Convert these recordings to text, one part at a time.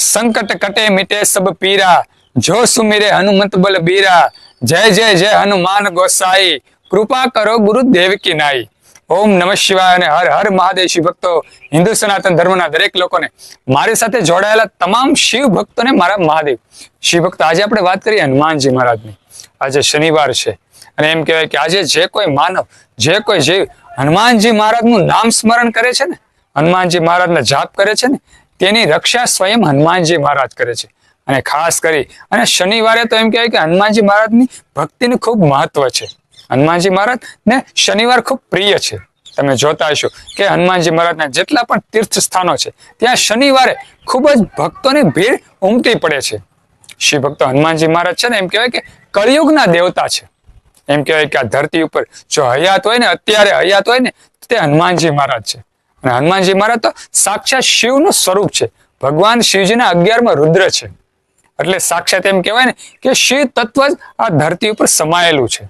સંકટ કટે મિટે સબ પીરા, જો સુમિરે હનુમંત બલ બીરા. જય જય જય હનુમાન ગોસાઈ, કૃપા કરો ગુરુ દેવ કી નાઈ. ઓમ નમઃ શિવાય અને હર હર મહાદેવ શિવ ભક્તો, હિન્દુ સનાતન ધર્મના દરેક લોકોને મારી સાથે જોડાયેલા તમામ શિવ ભક્તોને મારા મહાદેવ. શિવ ભક્તો, આજે આપણે વાત કરીએ હનુમાનજી મહારાજની. આજે શનિવાર છે અને એમ કહેવાય કે આજે જે કોઈ માનવ, જે કોઈ જીવ હનુમાનજી મહારાજનું નામ સ્મરણ કરે છે ને, હનુમાનજી મહારાજના જાપ કરે છે ને તેની રક્ષા સ્વયં હનુમાનજી મહારાજ કરે છે. અને ખાસ કરી, અને શનિવારે તો એમ કહેવાય કે હનુમાનજી મહારાજની ભક્તિનું ખૂબ મહત્વ છે. હનુમાનજી મહારાજ ને શનિવાર ખૂબ પ્રિય છે. તમે જોતા હશો કે હનુમાનજી મહારાજના જેટલા પણ તીર્થ સ્થાનો છે, ત્યાં શનિવારે ખૂબ જ ભક્તોની ભીડ ઉમટી પડે છે. શ્રી ભક્તો હનુમાનજી મહારાજ છે ને, એમ કહેવાય કે કળિયુગના દેવતા છે. એમ કહેવાય કે આ ધરતી ઉપર જો હયાત હોય ને, અત્યારે હયાત હોય ને તે હનુમાનજી મહારાજ છે. અને હનુમાનજી મહારાજ તો સાક્ષાત શિવનું સ્વરૂપ છે. ભગવાન શિવજીના અગિયારમાં રુદ્ર છે. એટલે સાક્ષાત એમ કહેવાય ને કે શિવ તત્વ જ આ ધરતી ઉપર સમાયેલું છે.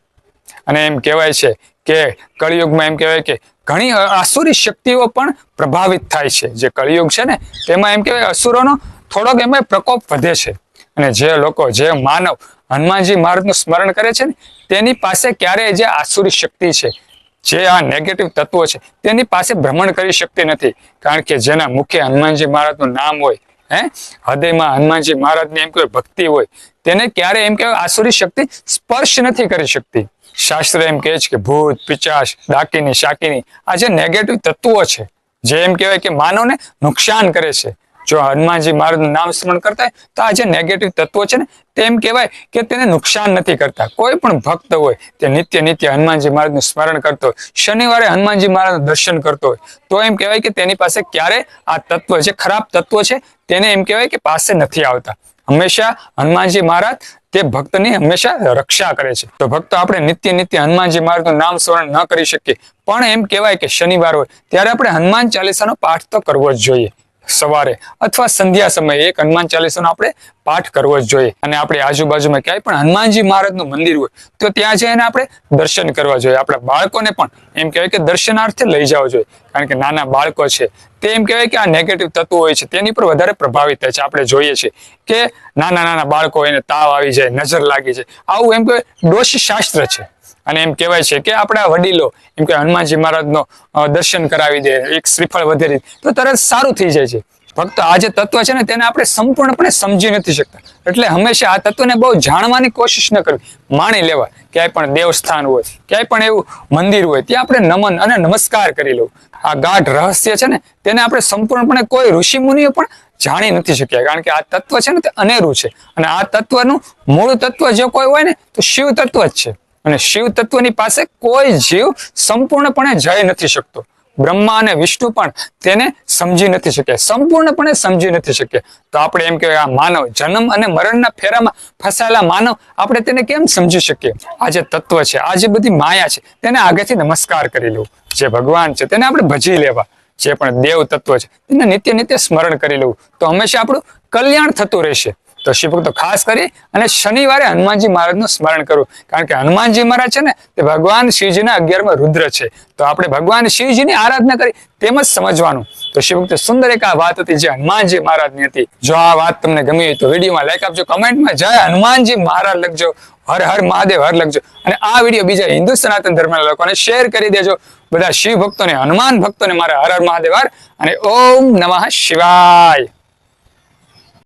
અને એમ કહેવાય છે કે કળિયુગમાં એમ કહેવાય કે ઘણી આસુરી શક્તિઓ પણ પ્રભાવિત થાય છે. જે કળિયુગ છે ને તેમાં એમ કહેવાય અસુરોનો થોડોક એમાં પ્રકોપ વધે છે. અને જે લોકો, જે માનવ હનુમાનજી મહારાજનું સ્મરણ કરે છે ને તેની પાસે ક્યારેય જે આસુરી શક્તિ છે જે આ નેગેટિવ તત્વો છે, તેની પાસે ભ્રમણ કરી શકતી નથી. કારણ કે જેના મુખ્ય હનુમાનજી મહારાજનું નામ હોય, હે? હૃદયમાં હનુમાનજી મહારાજની એમ કોઈ ભક્તિ હોય, તેને ક્યારે એમ કહેવાય આસુરી શક્તિ સ્પર્શ નથી કરી શકતી. શાસ્ત્ર એમ કહે છે કે ભૂત પિચાશ ડાકીની, શાકીની આ જે નેગેટિવ તત્વો છે, જે એમ કહેવાય કે માનવને નુકસાન કરે છે. જો હનુમાનજી મહારાજનું નામ સ્મરણ કરતા હોય, તો આ જે નેગેટિવ તત્વો છે ને, તેમ કહેવાય કે તેને નુકસાન નથી કરતા. કોઈ પણ ભક્ત હોય, તે નિત્ય નિત્ય હનુમાનજી મહારાજનું સ્મરણ કરતો શનિવારે હનુમાનજી મહારાજનું દર્શન કરતો હોય, તો એમ કહેવાય કે તેની પાસે ક્યારે આ તત્વ જે ખરાબ તત્વ છે, તેને એમ કહેવાય કે પાસે નથી આવતા. હંમેશા હનુમાનજી મહારાજ તે ભક્તની હંમેશા રક્ષા કરે છે. તો ભક્તો, આપણે નિત્ય નિત્ય હનુમાનજી મહારાજનું નામ સ્મરણ ન કરી શકીએ. પણ એમ કહેવાય કે શનિવાર હોય, ત્યારે આપણે હનુમાન ચાલીસાનો પાઠ તો કરવો જ જોઈએ. સવારે અથવા સંધ્યા સમયે એક હનુમાન ચાલીસાનો આપણે પાઠ કરવો જ જોઈએ. અને આપણે આજુબાજુમાં ક્યાંય પણ હનુમાનજી મહારાજનું મંદિર હોય, તો ત્યાં જઈને આપણે દર્શન કરવા જોઈએ. આપણા બાળકોને પણ એમ કહેવાય કે દર્શનાર્થે લઈ જવો જોઈએ. કારણ કે નાના બાળકો છે, તે એમ કહેવાય કે આ નેગેટિવ તત્વો હોય છે, તેની પર વધારે પ્રભાવિત થાય છે. આપણે જોઈએ છીએ કે નાના નાના બાળકો એને તાવ આવી જાય, નજર લાગી જાય. આવું એમ કહેવાય દોષ શાસ્ત્ર છે. અને એમ કહેવાય છે કે આપણા વડીલો, એમ કે હનુમાનજી મહારાજનો દર્શન કરાવી દે, એક શ્રીફળ વધેરી તો તરત સારું થઈ જાય છે. ફક્ત આ જે તત્વ છે ને, તેને આપણે સંપૂર્ણપણે સમજી નથી શકતા. એટલે હંમેશા આ તત્વને બહુ જાણવાની કોશિશ ન કરવી. માણી લેવા, ક્યાંય પણ દેવસ્થાન હોય, ક્યાંય પણ એવું મંદિર હોય, ત્યાં આપણે નમન અને નમસ્કાર કરી લેવું. આ ગાઢ રહસ્ય છે ને, તેને આપણે સંપૂર્ણપણે કોઈ ઋષિ મુનિઓ પણ જાણી નથી શક્યા, કારણ કે આ તત્વ છે ને, તે અનેરું છે. અને આ તત્વનું મૂળ તત્વ જો કોઈ હોય ને, તો શિવ તત્વ જ છે. અને શિવ તત્વની પાસે કોઈ જીવ સંપૂર્ણપણે જઈ નથી શકતો. બ્રહ્મા અને વિષ્ણુ પણ તેને સમજી નથી શક્યા સંપૂર્ણપણે સમજી નથી શક્યા તો આપણે એમ કહેવાય માનવ જન્મ અને મરણના ફેરામાં ફસાયેલા માનવ આપણે તેને કેમ સમજી શકીએ? આ જે તત્વ છે, આ જે બધી માયા છે, તેને આગળથી નમસ્કાર કરી લેવું જે ભગવાન છે, તેને આપણે ભજી લેવા. જે પણ દેવ તત્વ છે, તેને નિત્ય નિત્ય સ્મરણ કરી લેવું તો હંમેશા આપણું કલ્યાણ થતું રહેશે. તો શિવભક્તો ખાસ કરી અને શનિવારે હનુમાનજી મહારાજનું સ્મરણ કરવું કારણ કે હનુમાનજી મહારાજ છે ને, તે ભગવાન શિવજીના અગિયારમાં રુદ્ર છે. તો આપણે ભગવાન શિવજીની આરાધના કરી તેમ સમજવાનું. તો શિવભક્તો સુંદર એક આ વાત હતી જે હનુમાનજી મહારાજની હતી. જો આ વાત તમને ગમી હોય તો વિડીયોમાં લાઈક આપજો, કમેન્ટમાં જય હનુમાનજી મહારાજ લખજો, હર હર મહાદેવ હર લખજો. અને આ વીડિયો બીજા હિન્દુ સનાતન ધર્મના લોકોને શેર કરી દેજો. બધા શિવ ભક્તોને હનુમાન ભક્તોને મારા હર હર મહાદેવ હર અને ઓમ નમઃ શિવાય.